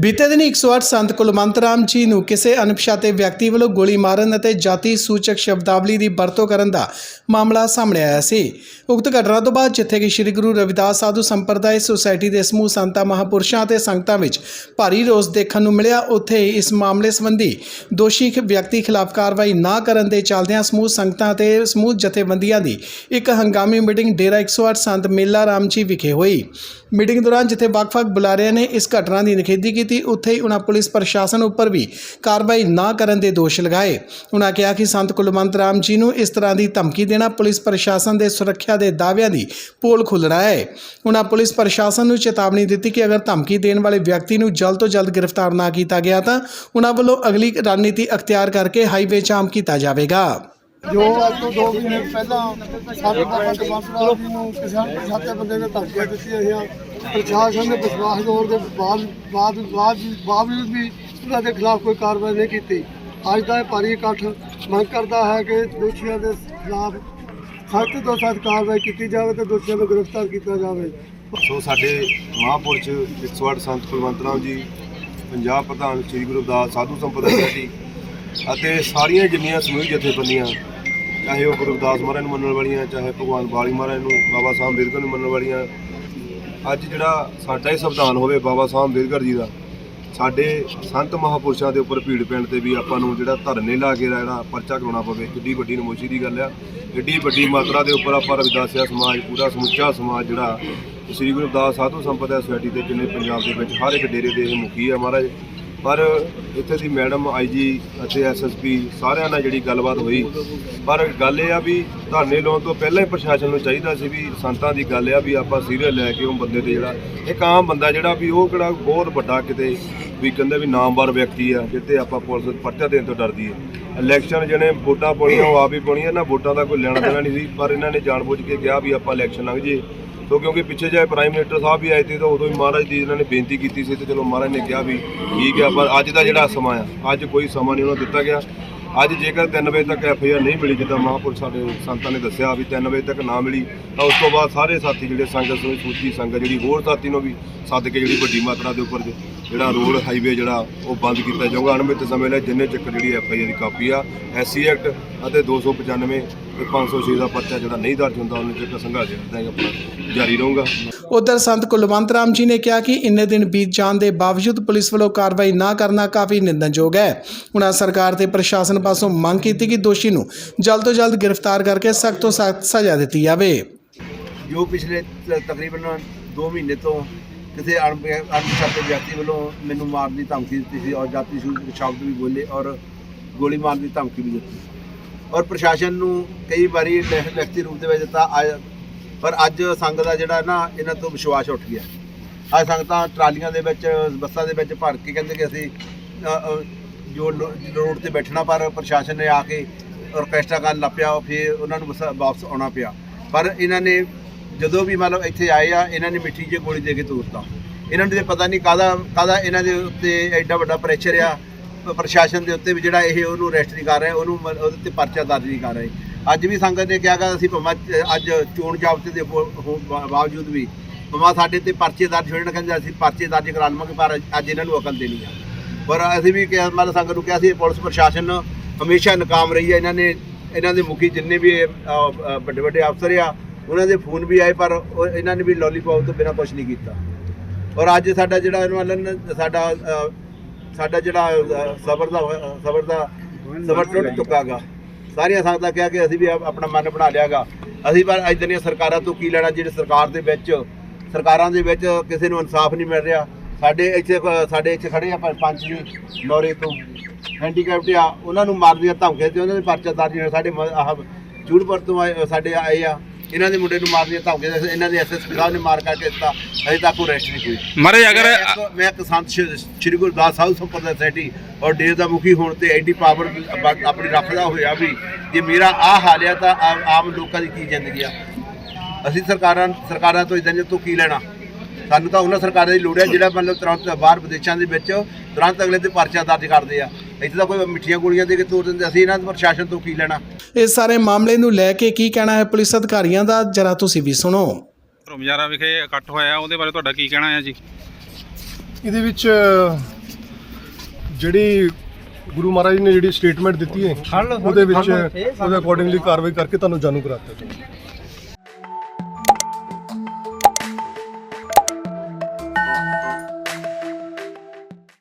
ਬੀਤੇ ਦਿਨ 108 ਸੰਤ ਕੁਲਵੰਤ ਰਾਮ ਜੀ ਨੂੰ ਕਿਸੇ ਅਣਪਛਾਤੇ ਵਿਅਕਤੀ ਵੱਲੋਂ ਗੋਲੀ ਮਾਰਨ ਅਤੇ ਜਾਤੀ ਸੂਚਕ ਸ਼ਬਦਾਵਲੀ ਦੀ ਵਰਤੋਂ ਕਰਨ ਦਾ ਮਾਮਲਾ ਸਾਹਮਣੇ ਆਇਆ ਸੀ। ਉਕਤ ਘਟਨਾ ਤੋਂ ਬਾਅਦ ਜਿੱਥੇ ਕਿ ਸ੍ਰੀ ਗੁਰੂ ਰਵਿਦਾਸ ਸਾਧੂ ਸੰਪਰਦਾਇ ਸੁਸਾਇਟੀ ਦੇ ਸਮੂਹ ਸੰਤਾਂ, ਮਹਾਪੁਰਸ਼ਾਂ ਅਤੇ ਸੰਗਤਾਂ ਵਿੱਚ ਭਾਰੀ ਰੋਸ ਦੇਖਣ ਨੂੰ ਮਿਲਿਆ, ਉੱਥੇ ਹੀ ਇਸ ਮਾਮਲੇ ਸੰਬੰਧੀ ਦੋਸ਼ੀ ਵਿਅਕਤੀ ਖਿਲਾਫ ਕਾਰਵਾਈ ਨਾ ਕਰਨ ਦੇ ਚੱਲਦਿਆਂ ਸਮੂਹ ਸੰਗਤਾਂ ਅਤੇ ਸਮੂਹ ਜਥੇਬੰਦੀਆਂ ਦੀ ਇੱਕ ਹੰਗਾਮੀ ਮੀਟਿੰਗ ਡੇਰਾ 108 ਸੰਤ ਮੇਲਾ ਰਾਮ ਜੀ ਵਿਖੇ ਹੋਈ। ਮੀਟਿੰਗ ਦੌਰਾਨ ਜਿੱਥੇ ਵੱਖ-ਵੱਖ ਬੁਲਾਰਿਆਂ ਨੇ ਇਸ ਘਟਨਾ ਦੀ ਨਿਖੇਧੀ ਕੀਤੀ, ਉੱਥੇ ਹੀ ਉਹਨਾਂ ਪੁਲਿਸ ਪ੍ਰਸ਼ਾਸਨ ਉੱਪਰ ਵੀ ਕਾਰਵਾਈ ਨਾ ਕਰਨ ਦੇ ਦੋਸ਼ ਲਗਾਏ। ਉਹਨਾਂ ਕਿਹਾ ਕਿ ਸੰਤ ਕੁਲਵੰਤ ਰਾਮ ਜੀ ਨੂੰ ਇਸ ਤਰ੍ਹਾਂ ਦੀ ਧਮਕੀ ਦੇਣਾ ਪੁਲਿਸ ਪ੍ਰਸ਼ਾਸਨ ਦੇ ਸੁਰੱਖਿਆ ਦੇ ਦਾਅਵਿਆਂ ਦੀ ਪੋਲ ਖੁੱਲ ਰਿਹਾ ਹੈ। ਉਹਨਾਂ ਪੁਲਿਸ ਪ੍ਰਸ਼ਾਸਨ ਨੂੰ ਚੇਤਾਵਨੀ ਦਿੱਤੀ ਕਿ ਅਗਰ ਧਮਕੀ ਦੇਣ ਵਾਲੇ ਵਿਅਕਤੀ ਨੂੰ ਜਲਦ ਤੋਂ ਜਲਦ ਗ੍ਰਿਫਤਾਰ ਨਾ ਕੀਤਾ ਗਿਆ ਤਾਂ ਉਹਨਾਂ ਵੱਲੋਂ ਅਗਲੀ ਰਣਨੀਤੀ ਅਖਤਿਆਰ ਕਰਕੇ ਹਾਈਵੇ ਜਾਮ ਕੀਤਾ ਜਾਵੇਗਾ। ਜੋ ਅੱਜ ਤੋਂ 2 ਮਹੀਨੇ ਪਹਿਲਾਂ ਸਾਡੇ ਬਾਬਾ ਦਵਾਸਰਾ ਜੀ ਨੂੰ ਕਿਸਾਨ ਪਛਾਤੇ ਬੰਦੇ ਨੇ ਧਮਕੀਆਂ ਦਿੱਤੀਆਂ ਸੀਆਂ ਪ੍ਰਸ਼ਾਸਨ ਨੇ ਵਿਸ਼ਵਾਸ ਦੌਰ ਦੇ ਬਾਅਦ ਬਾਅਦ ਬਾਅਦ ਬਾਵਜੂਦ ਵੀ ਉਹਨਾਂ ਦੇ ਖਿਲਾਫ ਕੋਈ ਕਾਰਵਾਈ ਨਹੀਂ ਕੀਤੀ। ਅੱਜ ਦਾ ਇਹ ਭਾਰੀ ਇਕੱਠ ਮੰਗ ਕਰਦਾ ਹੈ ਕਿ ਦੋਸ਼ੀਆਂ ਦੇ ਖਿਲਾਫ ਸਖਤ ਤੋਂ ਸਖਤ ਕਾਰਵਾਈ ਕੀਤੀ ਜਾਵੇ ਤੇ ਦੋਸ਼ੀਆਂ ਨੂੰ ਗ੍ਰਿਫਤਾਰ ਕੀਤਾ ਜਾਵੇ। ਸੋ ਸਾਡੇ ਮਹਾਂਪੁਰਸ਼ 108 ਸੰਤ ਕੁਲਵੰਤ ਰਾਮ ਜੀ, ਪੰਜਾਬ ਪ੍ਰਧਾਨ ਸ੍ਰੀ ਗੁਰੂ ਦਾਸ ਸਾਧੂ ਸੰਪਰਦਾ ਜੀ ਅਤੇ ਸਾਰੀਆਂ ਜਿੰਨੀਆਂ ਸਮੂਹ ਜਥੇਬੰਦੀਆਂ ਚਾਹੇ ਉਹ ਗੁਰਦਾਸ ਮਹਾਰਾਜ ਨੂੰ ਮੰਨਣ ਵਾਲੀਆਂ, ਚਾਹੇ ਭਗਵਾਨ ਬਾਲੀ ਮਹਾਰਾਜ ਨੂੰ, ਬਾਬਾ ਸਾਹਿਬ ਅੰਬੇਦਕਰ ਨੂੰ ਮੰਨਣ ਵਾਲੀਆਂ। ਅੱਜ ਜਿਹੜਾ ਸਾਡਾ ਹੀ ਸੰਵਿਧਾਨ ਹੋਵੇ ਬਾਬਾ ਸਾਹਿਬ ਅੰਬੇਦਕਰ ਜੀ ਦਾ, ਸਾਡੇ ਸੰਤ ਮਹਾਪੁਰਸ਼ਾਂ ਦੇ ਉੱਪਰ ਭੀੜ ਪੈਣ ਤੇ ਵੀ ਆਪਾਂ ਨੂੰ ਜਿਹੜਾ ਧਰਨੇ ਲਾ ਕੇ ਜਿਹੜਾ ਪਰਚਾ ਕਰਾਉਣਾ ਪਵੇ, ਕਿੱਡੀ ਵੱਡੀ ਨਮੋਸ਼ੀ ਦੀ ਗੱਲ ਆ। ਕਿੱਡੀ ਵੱਡੀ ਮਾਤਰਾ ਦੇ ਉੱਪਰ ਆਪਾਂ ਰਵਿਦਾਸਿਆ ਸਮਾਜ, ਪੂਰਾ ਸਮੁੱਚਾ ਸਮਾਜ ਜਿਹੜਾ ਸ੍ਰੀ ਗੁਰੂ ਦਾਸ ਸਾਧੂ ਸੰਪਦਾ ਸੁਸਾਇਟੀ ਦੇ ਜਿੰਨੇ ਪੰਜਾਬ ਦੇ ਵਿੱਚ ਹਰ ਇੱਕ ਡੇਰੇ ਦੇ ਇਹ ਮੁਖੀ ਆ ਮਹਾਰਾਜ। ਪਰ ਇੱਥੇ ਦੀ ਮੈਡਮ ਆਈਜੀ ਅਤੇ ਐਸਐਸਪੀ ਸਾਰਿਆਂ ਨਾਲ ਜਿਹੜੀ ਗੱਲਬਾਤ ਹੋਈ। ਪਰ ਗੱਲ ਇਹ ਆ ਵੀ ਧਰਨੇ ਲਾਉਣ ਤੋਂ ਪਹਿਲਾਂ ਹੀ ਪ੍ਰਸ਼ਾਸਨ ਨੂੰ ਚਾਹੀਦਾ ਸੀ ਵੀ ਸੰਤਾਂ ਦੀ ਗੱਲ ਆ ਵੀ ਆਪਾਂ ਸੀਰੀਅਸ ਲੈ ਕੇ ਉਹ ਬੰਦੇ ਤੇ ਜਿਹੜਾ, ਇੱਕ ਆਮ ਬੰਦਾ ਜਿਹੜਾ ਵੀ ਉਹ ਕਿਹੜਾ ਬਹੁਤ ਵੱਡਾ ਕਿਤੇ ਵੀ ਕਹਿੰਦੇ ਵੀ ਨਾਮਵਰ ਵਿਅਕਤੀ ਆ ਜਿੱਤੇ ਆਪਾਂ ਪੁਲਿਸ ਪਰਚਾ ਦੇਣ ਤੋਂ ਡਰਦੀ ਹੈ ਇਲੈਕਸ਼ਨ ਜਿਹਨੇ ਵੋਟਾਂ ਪਾਉਣੀਆਂ ਉਹ ਆਪ ਹੀ ਪਾਉਣੀਆਂ ਨਾ ਵੋਟਾਂ ਦਾ ਕੋਈ ਲੈਣਾ ਦੇਣਾ ਨਹੀਂ ਸੀ, ਪਰ ਇਹਨਾਂ ਨੇ ਜਾਣਬੁੱਝ ਕੇ ਕਿਹਾ ਵੀ ਆਪਾਂ ਇਲੈਕਸ਼ਨ ਲੰਘ ਜੇ ਸੋ ਕਿਉਂਕਿ ਪਿੱਛੇ ਜੇ ਪ੍ਰਾਈਮ ਮਿਨਿਸਟਰ ਸਾਹਿਬ ਵੀ ਆਏ ਸੀ, ਤਾਂ ਉਦੋਂ ਵੀ ਮਹਾਰਾਜ ਦੀ ਇਹਨਾਂ ਨੇ ਬੇਨਤੀ ਕੀਤੀ ਸੀ ਤੇ ਚਲੋ ਮਹਾਰਾਜ ਨੇ ਕਿਹਾ ਵੀ ਠੀਕ ਹੈ, ਪਰ ਅੱਜ ਦਾ ਜਿਹੜਾ ਸਮਾਂ ਆ, ਅੱਜ ਕੋਈ ਸਮਾਂ ਨਹੀਂ ਉਹਨਾਂ ਨੂੰ ਦਿੱਤਾ ਗਿਆ। ਅੱਜ ਜੇਕਰ 3 ਵਜੇ ਤੱਕ ਐਫ ਆਈ ਆਰ ਨਹੀਂ ਮਿਲੀ, ਜਿੱਦਾਂ ਮਹਾਂਪੁਰ ਸਾਡੇ ਸੰਤਾਂ ਨੇ ਦੱਸਿਆ ਵੀ 3 ਵਜੇ ਤੱਕ ਨਾ ਮਿਲੀ, ਤਾਂ ਉਸ ਤੋਂ ਬਾਅਦ ਸਾਰੇ ਸਾਥੀ ਜਿਹੜੇ ਸੰਗਤ ਨੂੰ ਸੂਚੀ ਸੰਗਤ ਜਿਹੜੀ ਹੋਰ ਸਾਥੀ ਨੂੰ ਵੀ ਸੱਦ ਕੇ ਜਿਹੜੀ ਵੱਡੀ ਮਾਤਰਾ ਦੇ ਉੱਪਰ ਜਿਹੜਾ ਰੋਡ ਹਾਈਵੇ ਜਿਹੜਾ ਉਹ ਬੰਦ ਕੀਤਾ ਜਾਊਗਾ। ਅਣਮਿੱਤ ਸਮੇਂ ਲਈ ਜਿੰਨੇ ਚੱਕਰ ਜਿਹੜੀ ਐਫ ਆਈ ਆਰ ਦੀ ਕਾਪੀ ਆ ਐਸਸੀ ਐਕਟ ਅਤੇ 295 ਤੇ 506 ਦਾ ਪਰਚਾ ਜਿਹੜਾ ਨਹੀਂ ਦਰਜ ਹੁੰਦਾ ਉਹਨੂੰ ਚੱਕਰ ਸੰਘਰਸ਼ ਜਿਹੜਾ ਹੈ ਆਪਣਾ ਜਾਰੀ ਰਹੂਗਾ। ਉਧਰ ਸੰਤ ਕੁਲਵੰਤ ਰਾਮ ਜੀ ਨੇ ਕਿਹਾ ਕਿ ਇੰਨੇ ਦਿਨ ਬੀਤ ਜਾਣ ਦੇ ਬਾਵਜੂਦ ਪੁਲਿਸ ਵੱਲੋਂ ਕਾਰਵਾਈ ਨਾ ਕਰਨਾ ਕਾਫੀ ਨਿੰਦਣਯੋਗ ਹੈ। ਉਹਨਾਂ ਸਰਕਾਰ ਤੇ ਪ੍ਰਸ਼ਾਸਨ ਪਾਸੋਂ ਮੰਗ ਕੀਤੀ ਕਿ ਦੋਸ਼ੀ ਨੂੰ ਜਲਦ ਤੋਂ ਜਲਦ ਗ੍ਰਿਫਤਾਰ ਕਰਕੇ ਸਖਤ ਤੋਂ ਸਖਤ ਸਜ਼ਾ ਦਿੱਤੀ ਜਾਵੇ। ਜੋ ਪਿਛਲੇ ਤਕਰੀਬਨ 2 ਮਹੀਨੇ ਤੋਂ ਕਿਸੇ ਅਣਪ- ਅਣਪਛਾਤੇ ਵਿਅਕਤੀ ਵੱਲੋਂ ਮੈਨੂੰ ਮਾਰਨ ਦੀ ਧਮਕੀ ਦਿੱਤੀ ਸੀ ਔਰ ਜਾਤੀ ਸ਼ਬਦ ਵੀ ਬੋਲੇ ਔਰ ਗੋਲੀ ਮਾਰਨ ਦੀ ਧਮਕੀ ਵੀ ਦਿੱਤੀ। ਔਰ ਪ੍ਰਸ਼ਾਸਨ ਨੂੰ ਕਈ ਵਾਰੀ ਲਿਖ- ਲਿਖਤੀ ਰੂਪ ਦੇ ਵਿੱਚ ਦਿੱਤਾ ਆ- ਪਰ ਅੱਜ ਸੰਗਤ ਦਾ ਜਿਹੜਾ ਨਾ ਇਹਨਾਂ ਤੋਂ ਵਿਸ਼ਵਾਸ ਉੱਠ ਗਿਆ। ਅੱਜ ਸੰਗਤਾਂ ਟਰਾਲੀਆਂ ਦੇ ਵਿੱਚ, ਬੱਸਾਂ ਦੇ ਵਿੱਚ ਭਰ ਕੇ ਕਹਿੰਦੇ ਕਿ ਅਸੀਂ ਜੋ ਰੋਡ ਤੇ ਬੈਠਣਾ ਪਰ ਪ੍ਰਸ਼ਾਸਨ ਨੇ ਆ ਕੇ ਔਰਕੈਸਟਰਾ ਕਰਨ ਲੱਪਿਆ ਫਿਰ ਉਹਨਾਂ ਨੂੰ ਬੱਸਾਂ- ਵਾਪਸ ਆਉਣਾ ਪਿਆ। ਪਰ ਇਹਨਾਂ ਨੇ ਜਦੋਂ ਵੀ ਮਤਲਬ ਇੱਥੇ ਆਏ ਆ, ਇਹਨਾਂ ਨੇ ਮਿੱਠੀ ਜਿਹੀ ਗੋਲੀ ਦੇ ਕੇ ਤੋਰਤਾ। ਇਹਨਾਂ ਨੂੰ ਤੇ ਪਤਾ ਨਹੀਂ ਕਾਦਾ ਕਾਦਾ ਇਹਨਾਂ ਦੇ ਉੱਤੇ ਐਡਾ ਵੱਡਾ ਪ੍ਰੈਸ਼ਰ ਆ। ਪ੍ਰਸ਼ਾਸਨ ਦੇ ਉੱਤੇ ਵੀ ਜਿਹੜਾ ਇਹ ਉਹਨੂੰ ਅਰੈਸਟ ਨਹੀਂ ਕਰ ਰਿਹਾ ਉਹਨੂੰ ਮ- ਉਹਦੇ ਤੇ ਪਰਚਾ ਦਰਜ ਨਹੀਂ ਕਰ ਰਹੇ। ਅੱਜ ਵੀ ਸੰਗਤ ਨੇ ਕਿਹਾ ਕਿ ਅਸੀਂ ਭਾਵੇਂ ਅੱਜ- ਚੋਣ ਜਾਬਤੇ ਦੇ ਬੋ- ਹੋ- ਬਾ- ਬਾਵਜੂਦ ਵੀ ਭਾਵੇਂ ਸਾਡੇ ਤੇ ਪਰਚੇ ਦਰਜ ਹੋਣ ਕਹਿੰਦੇ ਅਸੀਂ ਪਰਚੇ ਦਰਜ ਕਰਾ ਲਵਾਂਗੇ ਪਰ ਅੱਜ ਇਹਨਾਂ ਨੂੰ ਅਕਲ ਦੇਣੀ ਆ। ਪਰ ਅਸੀਂ ਵੀ ਕਿਹਾ ਮਤਲਬ ਸੰਗਤ ਨੂੰ ਕਿਹਾ ਸੀ ਪੁਲਿਸ ਪ੍ਰਸ਼ਾਸਨ ਹਮੇਸ਼ਾ ਨਾਕਾਮ ਰਹੀ ਹੈ ਇਹਨਾਂ ਨੇ ਇਹਨਾਂ ਦੇ ਮੁਖੀ ਜਿੰਨੇ ਵੀ ਵੱਡੇ ਵੱਡੇ ਅਫਸਰ ਆ ਉਹਨਾਂ ਦੇ ਫੋਨ ਵੀ ਆਏ ਪਰ ਉਹ- ਇਹਨਾਂ ਨੇ ਵੀ ਲੋਲੀਪੌਪ ਤੋਂ ਬਿਨਾਂ ਕੁਝ ਨਹੀਂ ਕੀਤਾ। ਔਰ ਅੱਜ ਸਾਡਾ ਜਿਹੜਾ ਇਹਨਾਂ ਵੱਲ ਸਾਡਾ ਅ, ਸਾਡਾ ਜਿਹੜਾ ਸਬਰ ਦਾ ਸਬਰ ਦਾ ਸਬਰ ਟੁੱਟ ਚੁੱਕਾਗਾ ਸਾਰੀਆਂ ਸੰਗਤਾਂ ਕਿਹਾ ਕਿ ਅਸੀਂ ਵੀ ਆਪ- ਆਪਣਾ ਮਨ ਬਣਾ ਲਿਆਗਾ ਅਸੀਂ ਪਰ ਅੱਜ ਦੀਆਂ ਸਰਕਾਰਾਂ ਤੋਂ ਕੀ ਲੈਣਾ ਜਿਹੜੇ ਸਰਕਾਰ ਦੇ ਵਿੱਚ ਸਰਕਾਰਾਂ ਦੇ ਵਿੱਚ ਕਿਸੇ ਨੂੰ ਇਨਸਾਫ ਨਹੀਂ ਮਿਲ ਰਿਹਾ। ਸਾਡੇ ਇੱਥੇ ਸਾਡੇ ਇੱਥੇ ਖੜੇ ਆ ਪੰਜ ਜੀ ਨੌਰੇ ਤੋਂ। ਹੈਂਡੀਕੈਪਟ ਆ ਉਹਨਾਂ ਨੂੰ ਮਾਰਨ ਦੀਆਂ ਧਮਕੀਆਂ ਤੇ ਉਹਨਾਂ ਦੇ ਪਰਚਾ ਦਰਜ ਸਾਡੇ ਆਹ ਜੂੜਪੁਰ ਤੋਂ ਸਾਡੇ ਆਏ ਆ। ਇਹਨਾਂ ਦੇ ਮੁੰਡੇ ਨੂੰ ਮਾਰਨ ਦੀਆਂ ਧਮਕੀਆਂ ਤੇ ਇਹਨਾਂ ਦੇ ਐਸਐਸਪੀ ਸਾਹਿਬ ਨੇ ਮਾਰ ਕਰਕੇ ਦਿੱਤਾ ਅਜੇ ਤੱਕ ਉਹ ਅਰੈਸਟ ਨਹੀਂ ਹੋਈ ਮਹਾਰਾਜ ਅਗਰ ਮੈਂ ਇੱਕ- ਮੈਂ ਸੰਤ ਸ਼੍ਰੀ ਸ਼੍ਰੀ ਗੁਰੂ ਦਾਸ ਸਾਧੂ ਸੰਪਰਦਾ ਸੋਸਾਇਟੀ ਔਰ ਡੇਰ ਦਾ ਮੁਖੀ ਹੋਣ ਤੇ ਐਡੀ ਪਾਵਰ ਆਪਣੀ ਰੱਖਦਾ ਹੋਇਆ ਵੀ ਜੇ ਮੇਰਾ ਆਹ ਹਾਲ ਆ ਤਾਂ ਆ- ਆਮ ਲੋਕਾਂ ਦੀ ਕੀ ਜ਼ਿੰਦਗੀ ਆ? ਅਸੀਂ ਸਰਕਾਰਾਂ ਸਰਕਾਰਾਂ ਤੋਂ ਇਦਾਂ ਤੋਂ ਕੀ ਲੈਣਾ? ਸਾਨੂੰ ਤਾਂ ਉਹਨਾਂ ਸਰਕਾਰਾਂ ਦੀ ਲੋੜ ਹੈ ਜਿਹੜਾ ਮਤਲਬ ਤੁਰੰਤ ਬਾਹਰ ਵਿਦੇਸ਼ਾਂ ਦੇ ਵਿੱਚ ਤੁਰੰਤ ਅਗਲੇ ਤੇ ਪਰਚਾ ਦਰਜ ਕਰਦੇ ਆ। ਇੱਥੇ ਤਾਂ ਕੋਈ ਮਿੱਠੀਆਂ ਗੋਲੀਆਂ ਦੇ ਕੇ ਤੋੜ ਦਿੰਦੇ ਅਸੀਂ ਇਹਨਾਂ ਦੇ ਪ੍ਰਸ਼ਾਸਨ ਤੋਂ ਕੀ ਲੈਣਾ? ਇਸ ਸਾਰੇ ਮਾਮਲੇ ਨੂੰ ਲੈ ਕੇ ਕੀ ਕਹਿਣਾ ਹੈ ਪੁਲਿਸ ਅਧਿਕਾਰੀਆਂ ਦਾ? ਜਰਾ ਤੁਸੀਂ ਵੀ ਸੁਣੋ। ਰਮਜਾਰਾ ਵਿਖੇ ਇਕੱਠ ਹੋਇਆ ਉਹਦੇ ਬਾਰੇ ਤੁਹਾਡਾ ਕੀ ਕਹਿਣਾ ਹੈ ਜੀ? ਇਹਦੇ ਵਿੱਚ ਜਿਹੜੀ ਗੁਰੂ ਮਹਾਰਾਜ ਨੇ ਜਿਹੜੀ ਸਟੇਟਮੈਂਟ ਦਿੱਤੀ ਹੈ ਉਹਦੇ ਵਿੱਚ ਉਹਦੇ ਅਕੋਰਡਿੰਗਲੀ ਕਾਰਵਾਈ ਕਰਕੇ ਤੁਹਾਨੂੰ ਜਾਣੂ ਕਰਾਤਾ ਜੀ